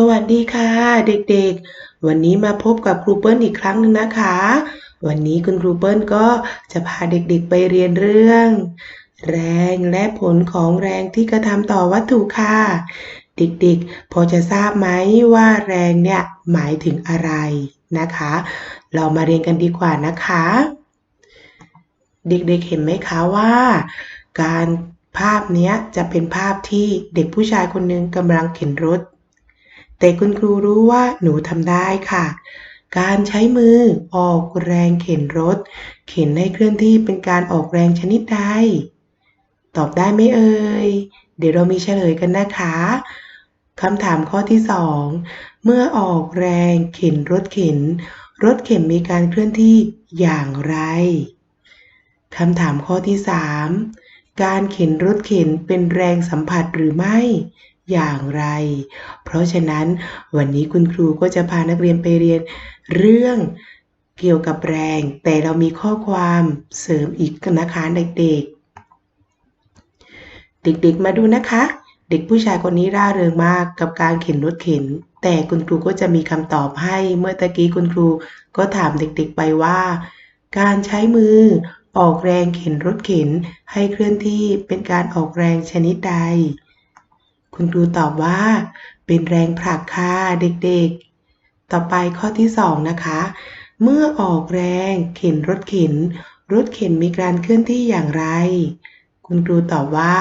สวัสดีค่ะเด็กๆ วันนี้มาพบกับครูเปิ้ลอีกครั้งหนึ่งนะคะ วันนี้คุณครูเปิ้ลก็จะพาเด็กๆไปเรียนเรื่อง แรงและผลของแรงที่กระทำต่อวัตถุค่ะ เด็กๆ พอจะทราบไหมว่าแรงเนี่ยหมายถึงอะไรนะคะ เรามาเรียนกันดีกว่านะคะ เด็กๆเห็นไหมคะว่า การภาพนี้จะเป็นภาพที่เด็กผู้ชายคนหนึ่งกำลังเข็นรถ แต่คุณครูรู้ว่าหนูทำได้ค่ะ การใช้มือออกแรงเข็นรถ เข็นให้เคลื่อนที่เป็นการออกแรงชนิดใด ตอบได้ไหมเอ่ย เดี๋ยวเรามีเฉลยกันนะคะคำถามข้อที่สองเมื่อออกแรงเข็นรถเข็น รถเข็นมีการเคลื่อนที่อย่างไรคำถามข้อที่สามการเข็นรถเข็นเป็นแรงสัมผัสหรือไม่ อย่างไร เพราะฉะนั้นวันนี้คุณครูก็จะพานักเรียนไปเรียนเรื่องเกี่ยวกับแรง แต่เรามีข้อความเสริมอีกนะคะเด็กๆ เด็กๆมาดูนะคะ เด็กผู้ชายคนนี้ร่าเริงมากกับการเข็นรถเข็น แต่คุณครูก็จะมีคำตอบให้ เมื่อตะกี้คุณครูก็ถามเด็กๆไปว่า การใช้มือออกแรงเข็นรถเข็นให้เคลื่อนที่เป็นการออกแรงชนิดใด คุณครูตอบว่า เป็นแรงผลักค่ะเด็กๆ ต่อไปข้อที่สองนะคะ เมื่อออกแรงเข็นรถเข็น รถเข็นมีการเคลื่อนที่อย่างไร คุณครูตอบว่า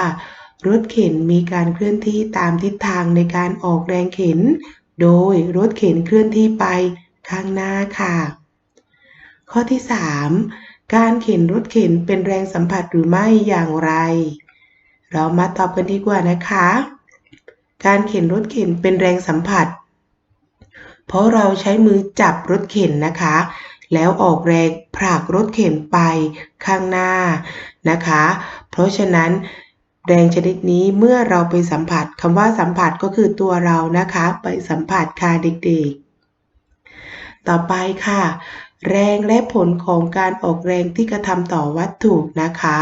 รถเข็นมีการเคลื่อนที่ตามทิศทางในการออกแรงเข็น โดยรถเข็นเคลื่อนที่ไปข้างหน้าค่ะ ข้อที่ 3 การเข็นรถเข็นเป็นแรงสัมผัสหรือไม่อย่างไร เรามาตอบกันดีกว่านะคะ การเข็นรถเข็นเป็นแรงสัมผัส เพราะเราใช้มือจับรถเข็นนะคะ แล้วออกแรงผลักรถเข็นไปข้างหน้านะคะ เพราะฉะนั้นแรงชนิดนี้เมื่อเราไปสัมผัสคำว่าสัมผัสก็คือตัวเรานะคะ ไปสัมผัสค่ะเด็กๆ ต่อไปค่ะ แรงและผลของการออกแรงที่กระทำต่อวัตถุนะคะ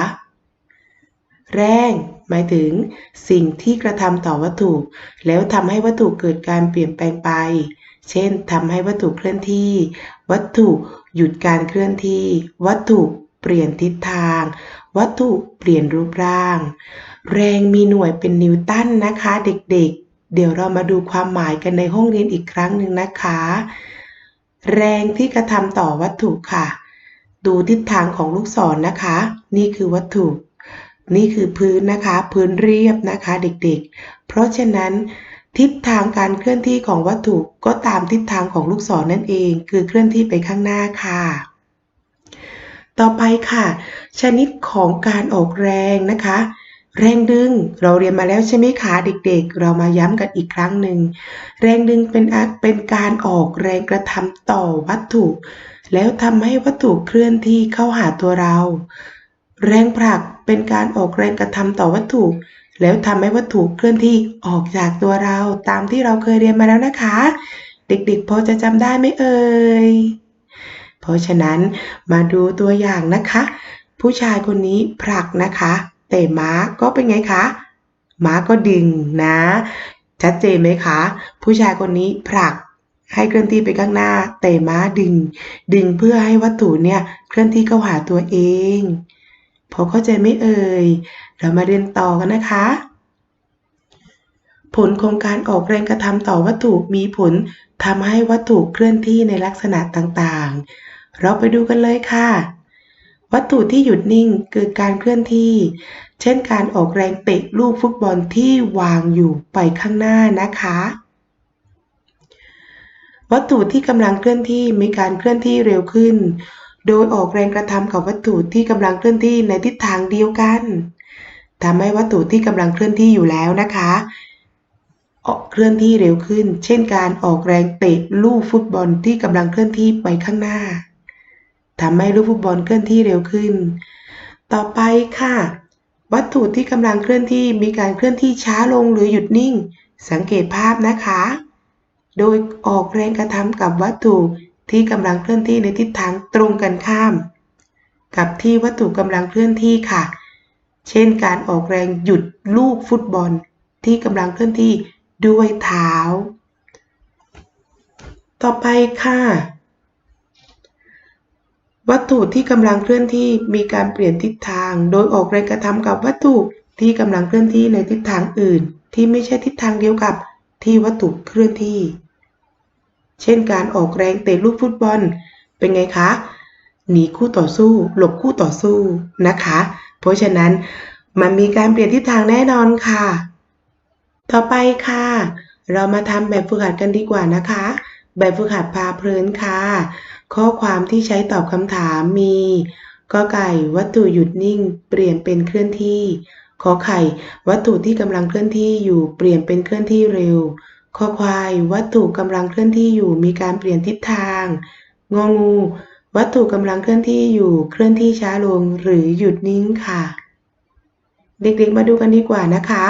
แรง หมายถึง สิ่งที่กระทำต่อวัตถุ แล้วทำให้วัตถุเกิดการเปลี่ยนแปลงไป เช่นทำให้วัตถุเคลื่อนที่ วัตถุหยุดการเคลื่อนที่ วัตถุเปลี่ยนทิศทาง วัตถุเปลี่ยนรูปร่าง แรงมีหน่วยเป็นนิวตันนะคะเด็กๆ เดี๋ยวเรามาดูความหมายกันในห้องเรียนอีกครั้งหนึ่งนะคะ แรงที่กระทำต่อวัตถุค่ะ ดูทิศทางของลูกศรนนะคะ นี่คือวัตถุ นี่คือพื้นนะคะ พื้นเรียบนะคะเด็กๆ เพราะฉะนั้นทิศทางการเคลื่อนที่ของวัตถุก็ตามทิศทางของลูกศรนนั่นเอง คือเคลื่อนที่ไปข้างหน้าค่ะ ต่อไปค่ะ ชนิดของการออกแรงนะคะ แรงดึงเราเรียนมาแล้วใช่ไหมคะเด็กๆ เรามาย้ำกันอีกครั้งหนึ่งแรงดึงเป็นเป็นการออกแรงกระทำต่อวัตถุ แล้วทำให้วัตถุเคลื่อนที่เข้าหาตัวเรา แรงผลักเป็นการออกแรงกระทำต่อวัตถุ แล้วทำให้วัตถุเคลื่อนที่ออกจากตัวเราตามที่เราเคยเรียนมาแล้วนะคะ เด็กๆพอจะจำได้ไหมเอ่ย เพราะฉะนั้นมาดูตัวอย่างนะคะ ผู้ชายคนนี้ผลักนะคะ แต่ม้าก็เป็นไงคะ ม้าก็ดึงนะ ชัดเจนไหมคะ ผู้ชายคนนี้ผลักให้เคลื่อนที่ไปข้างหน้า แต่ม้าดึง ดึงเพื่อให้วัตถุเนี่ยเคลื่อนที่เข้าหาตัวเอง พอเข้าใจไหมเอ่ย เรามาเรียนต่อกันนะคะ ผลของการออกแรงกระทำต่อวัตถุมีผลทำให้วัตถุเคลื่อนที่ในลักษณะต่างๆ เราไปดูกันเลยค่ะ วัตถุที่หยุดนิ่งเกิดการเคลื่อนที่ เช่นการออกแรงเตะลูกฟุตบอลที่วางอยู่ไปข้างหน้านะคะวัตถุที่กำลังเคลื่อนที่มีการเคลื่อนที่เร็วขึ้น โดยออกแรงกระทำกับวัตถุที่กำลังเคลื่อนที่ในทิศทางเดียวกันทำให้วัตถุที่กำลังเคลื่อนที่อยู่แล้วนะคะออกเคลื่อนที่เร็วขึ้น เช่นการออกแรงเตะลูกฟุตบอลที่กำลังเคลื่อนที่ไปข้างหน้าทำให้ลูกฟุตบอลเคลื่อนที่เร็วขึ้น ต่อไปค่ะ วัตถุที่กำลังเคลื่อนที่มีการเคลื่อนที่ช้าลงหรือหยุดนิ่ง สังเกตภาพนะคะ โดยออกแรงกระทำกับวัตถุ ที่กำลังเคลื่อนที่ในทิศทางตรงกันข้าม กับที่วัตถุกำลังเคลื่อนที่ค่ะ เช่นการออกแรงหยุดลูกฟุตบอล ที่กำลังเคลื่อนที่ด้วยเท้า ต่อไปค่ะ วัตถุที่กำลังเคลื่อนที่มีการเปลี่ยนทิศทาง โดยออกแรงกระทำกับวัตถุที่กำลังเคลื่อนที่ในทิศทางอื่น ที่ไม่ใช่ทิศทางเดียวกับที่วัตถุเคลื่อนที่ เช่นการออกแรงเตะลูกฟุตบอล เป็นไงคะ หนีคู่ต่อสู้ หลบคู่ต่อสู้นะคะ เพราะฉะนั้นมันมีการเปลี่ยนทิศทางแน่นอนค่ะ ต่อไปค่ะ เรามาทำแบบฝึกหัดกันดีกว่านะคะ แบบฝึกหัดพาเพลินค่ะ ข้อความที่ใช้ตอบคำถามมีกอไก่วัตถุหยุดนิ่ง เปลี่ยนเป็นเคลื่อนที่ขอไข่ วัตถุที่กำลังเคลื่อนที่อยู่เปลี่ยนเป็นเคลื่อนที่เร็ว คอควาย วัตถุกำลังเคลื่อนที่อยู่มีการเปลี่ยนทิศทาง งองู วัตถุกำลังเคลื่อนที่อยู่เคลื่อนที่ช้าลงหรือหยุดนิ่งค่ะ เด็กๆมาดูกันดีกว่านะคะ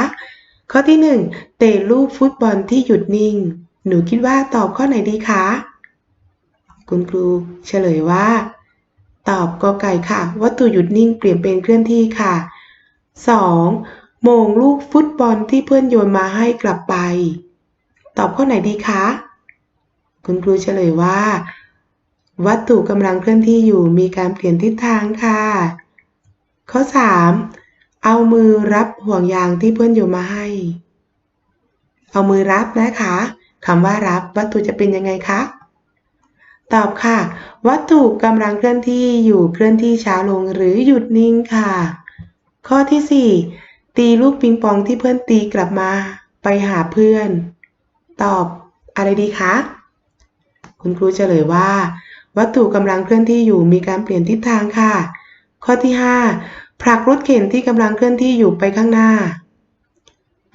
ข้อที่หนึ่งเตะลูกฟุตบอลที่หยุดนิ่ง หนูคิดว่าตอบข้อไหนดีคะคุณครูเฉลยว่า ตอบกอไก่ค่ะ วัตถุหยุดนิ่งเปลี่ยนเป็นเคลื่อนที่ค่ะ 2. โมงลูกฟุตบอลที่เพื่อนโยนมาให้กลับไป ตอบข้อไหนดีคะ คุณครูเฉลยว่า วัตถุกำลังเคลื่อนที่อยู่มีการเปลี่ยนทิศทางค่ะ ข้อ 3. เอามือรับห่วงยางที่เพื่อนโยนมาให้ เอามือรับนะคะคำว่ารับวัตถุจะเป็นยังไงคะ ตอบค่ะ วัตถุกำลังเคลื่อนที่อยู่เคลื่อนที่ช้าลงหรือหยุดนิ่งค่ะ ข้อที่ 4 ตีลูกปิงปองที่เพื่อนตีกลับมา ไปหาเพื่อน ตอบอะไรดีคะ คุณครูเฉลยว่า วัตถุกำลังเคลื่อนที่อยู่มีการเปลี่ยนทิศทางค่ะ ข้อที่ 5 ผลักรถเข็นที่กำลังเคลื่อนที่อยู่ไปข้างหน้า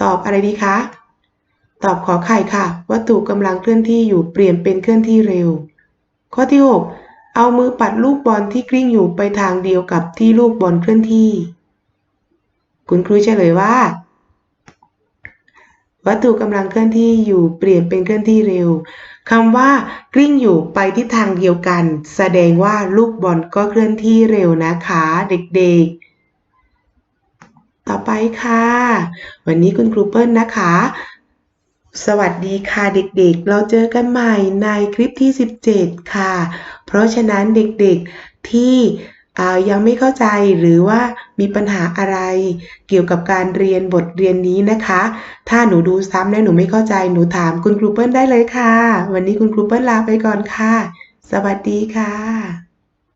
ตอบอะไรดีคะ ตอบขอไข่ค่ะ วัตถุกำลังเคลื่อนที่อยู่เปลี่ยนเป็นเคลื่อนที่เร็ว ข้อที่ 6 เอามือปัดลูกบอลที่กลิ้งอยู่ไปทางเดียวกับที่ลูกบอลเคลื่อนที่ คุณครูเฉลยว่า วัตถุกำลังเคลื่อนที่อยู่เปลี่ยนเป็นเคลื่อนที่เร็วคำว่ากลิ้งอยู่ไปทิศทางเดียวกัน แสดงว่าลูกบอลก็เคลื่อนที่เร็วนะคะ เด็กๆ ต่อไปค่ะ วันนี้คุณครูเปิ้ลนะคะ สวัสดีค่ะเด็กๆ เราเจอกันใหม่ในคลิปที่ 17 ค่ะ เพราะฉะนั้นเด็กๆที่ ยังไม่เข้าใจหรือว่ามีปัญหาอะไรเกี่ยวกับการเรียนบทเรียนนี้นะคะ ถ้าหนูดูซ้ำแล้วหนูไม่เข้าใจหนูถามคุณครูเปิ้ลได้เลยค่ะ วันนี้คุณครูเปิ้ลลาไปก่อนค่ะ สวัสดีค่ะ